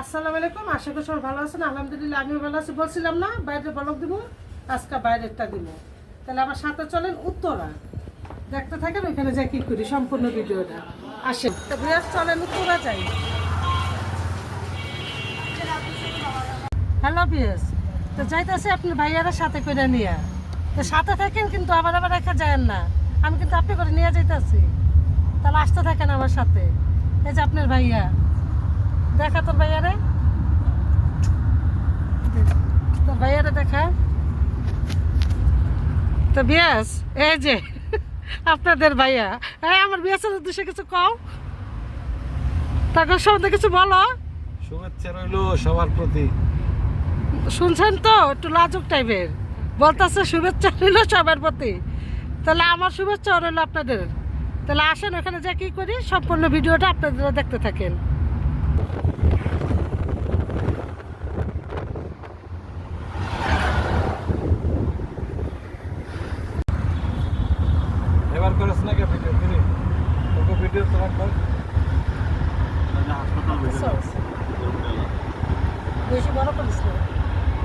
আসসালামু আলাইকুম, আশা করি সবাই ভালো আছেন। আলহামদুলিল্লাহ, আমিও ভালো আছি। বলছিলাম না বাইরে বলক দিব, আজকে বাইরেরটা দিব। তাহলে আমার সাথে চলেন উত্তরা। দেখতে থাকেন, ওইখানে যাই কি করি, সম্পূর্ণ ভিডিওটা। আসেন। চলেন উত্তরা যাই। হ্যালো বিএস তো যাইতেছি আপনি ভাইয়ারা সাথে করে নিয়ে। তো সাথে থাকেন কিন্তু আবার আবার রেখা যায় না। আমি কিন্তু আপনি করে নিয়ে যাইতেছি। তাহলে আসতে থাকেন আমার সাথে। এই যে আপনার ভাইয়া। দেখা তোর ভাইয়ারে। তোর ভাইয়ারে দেখা। তো বিয়াস এই যে আপনাদের ভাইয়া। এই আমার বিয়াসের উদ্দেশ্যে কিছু কও। তাকে সম্বন্ধে কিছু বলো। শুভেচ্ছা রইল সবার প্রতি। শুনছেন তো? একটু লাজুক টাইপের। বলতেছে শুভেচ্ছা রইল সবার প্রতি। তাহলে আমার শুভেচ্ছা রইল আপনাদের। তাহলে আসেন ওখানে যা কি করি সম্পূর্ণ ভিডিওটা আপনারা দেখতে থাকেন।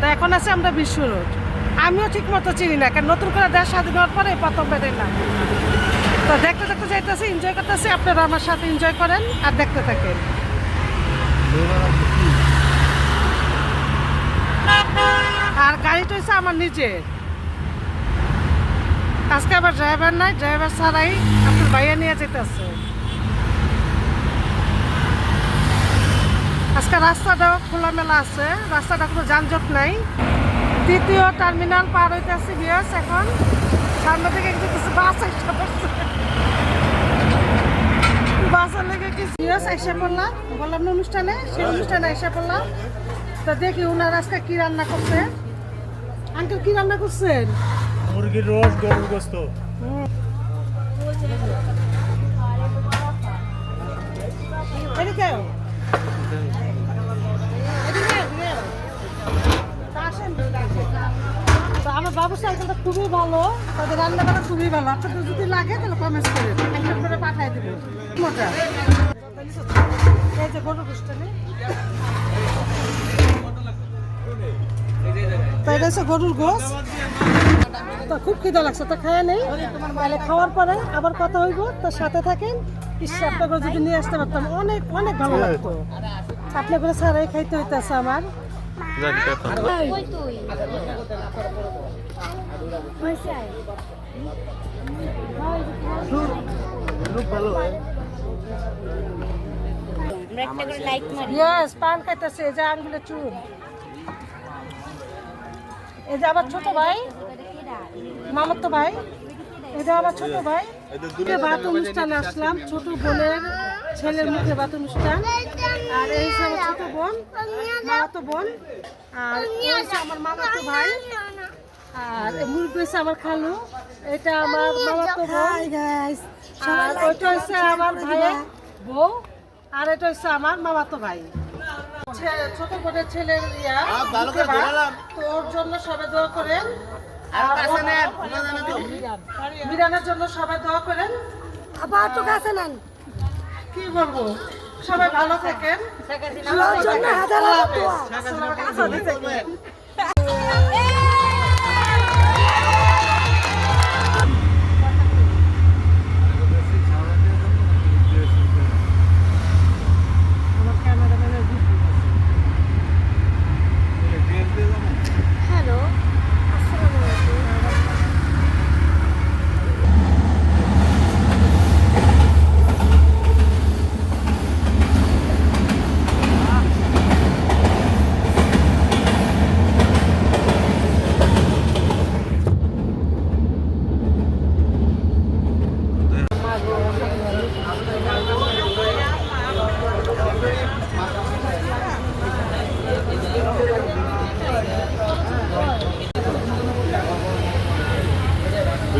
তা এখন আছে আমরা বিশ্ব রোড। আমিও ঠিক মতো চিনি না, কারণ নতুন করে দেশ স্বাধীন হওয়ার পরে প্রথম বেরোলাম তো দেখতে দেখতে যাইতেছি এনজয় করতেছি, আপনারা আমার সাথে এনজয় করেন আর দেখতে থাকেন। আর গাড়িটা হচ্ছে আমার নিজের। আজকে আবার ড্রাইভার নাই ড্রাইভার ছাড়াই আপনার ভাইয়া নিয়ে যেতেছে আজকে রাস্তাটাও খোলামেলা আছে। রাস্তাটা কোনো যানজট নাই। দ্বিতীয় টার্মিনাল পার হইতেছে বিয়াস এখন। সামনে থেকে কিছু বাস এসে পড়ছে। বাসের লেগে কি বিয়াস এসে পড়লাম। বললাম না অনুষ্ঠানে? সেই অনুষ্ঠানে এসে পড়লাম। তা দেখি ওনার আজকে কি রান্না করছে। আঙ্কেল কি রান্না করছেন? মুরগির রোজ গরুর গোস্ত। এদিকে সাইকেলটা খুবই ভালো। তাদের রান্না করা খুবই ভালো। আপনাদের যদি লাগে, তাহলে করে একটা করে দেবে। মোটা গরুর খুব খিদে লাগছে, তো খাওয়া নেই। তাহলে খাওয়ার পরে আবার কথা হইব, তো সাথে থাকেন। আপনার যদি নিয়ে আসতে পারতাম, অনেক অনেক ভালো লাগতো। আপনি করে সারাই খাইতে হইতেছে আমার। ইয়েস পান খাইতেছে এই যে আঙ্গুলে চুল। এই যে আবার ছোট ভাই। মামার তো ভাই। এটা আমার ছোট ভাই। ভাত অনুষ্ঠানে আসলাম ছোট বোনের ছেলের মুখে ভাত অনুষ্ঠান। আর এই হচ্ছে আমার ছোট বোন মামাতো বোন আর আমার মামাতো ভাই আর এই মুরগি হচ্ছে আমার খালু এটা আমার মামাতো বোন। আর ওইটা হচ্ছে আমার ভাইয়ের বউ আর এটা হচ্ছে আমার মামাতো ভাই। ছে- ছোট বোনের ছেলের ইয়া মুখে ভাত। তো ওর জন্য সবাই দোয়া করেন। আর মিরানের জন্য সবাই দোয়া করেন। আবার তো কাছে নেন। কি বলব সবাই ভালো থাকেন আমার জন্য হাজার হাজার দোয়া। আমার ক্যামেরাম্যানের হ্যালো আসসালামু আলাইকুম